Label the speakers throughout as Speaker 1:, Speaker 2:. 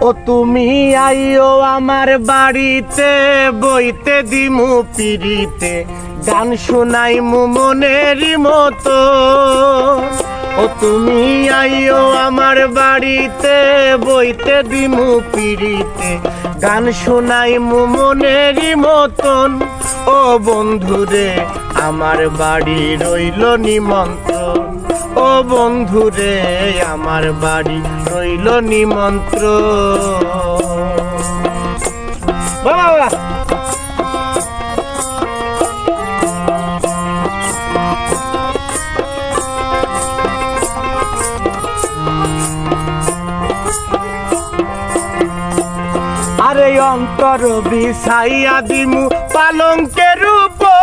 Speaker 1: ও তুমি আইও আমার বাড়িতে বইতে দিমু পিড়িতে। গান শোনাই মু মতো। ও তুমি আইও আমার বাড়িতে, বইতে দিমু পিড়িতে। গান শোনাই মু মনেরই মতন। ও বন্ধুরে, আমার বাড়ি রইল নিমন্ত্রণ। ও বন্ধুরে, আমার বাড়ি রইল নিমন্ত্র বাবা। অন্তর বিছাইয়া দিমু পালঙ্কের উপর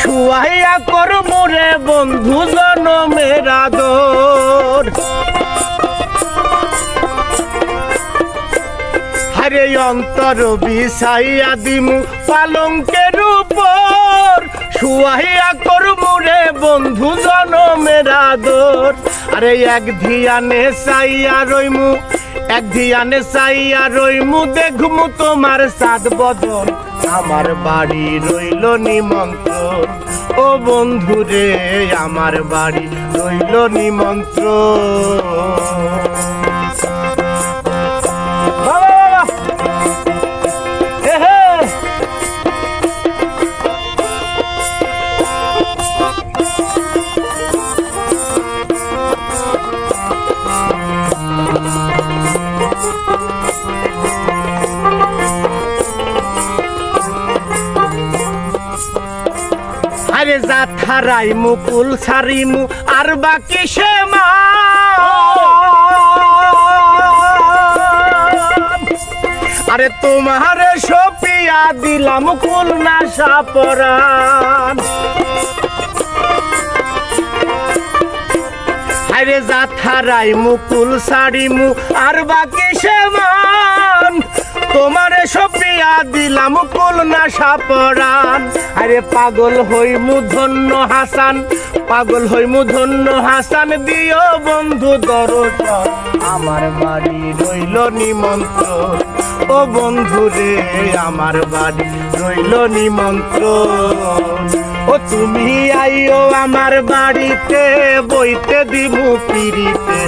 Speaker 1: শুয়াইয়া কর মোরে বন্ধু জনমের আদর। আরে অন্তর বিছাইয়া দিমু পালঙ্কের উপর। শুয়াইয়া কর মোরে বন্ধু জনমের আদর। আরে এক ধিয়ানে সাইয়া রইমু, এক ধিয়ানে সাইয়া রইমু, দেখমু তোমার সাত বদন। আমার বাড়ি রইল নিমন্ত্রণ। ও বন্ধু রে, আমার বাড়ি রইল নিমন্ত্রণ। আরে যা থারাই মুকুল সারিমু আর বাকি সে মা। আরে তোমার সপিয়া দিলাম কুল না আরে যা থারাই মুকুল সারিমু। আর বাকি সে মান সপিয়া দিলাম না সাপরান আরে পাগল হই ধন্য হাসান, পাগল হই ধন্য হাসান, দিও বন্ধু দরজন। আমার বাড়ি রইল নিমন্ত্রণ। ও বন্ধু রে আমার বাড়ি রইল নিমন্ত্রণ। ও তুমি আইও আমার বাড়িতে, বইতে দিমু পিড়িতে।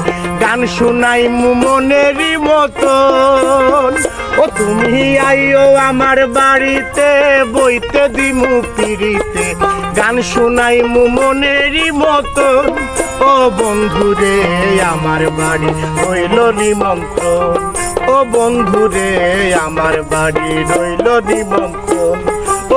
Speaker 1: গান শুনাই মু মনেরই মতন। ও তুমি আইও আমার বাড়িতে, বইতে দিমু পিড়িতে। গান শুনাই মু মনেরই মতন। ও বন্ধু রে আমার বাড়ি রইল নিমন্ত্রণ। ও বন্ধু রে আমার বাড়ি রইল নিমন্ত্রণ।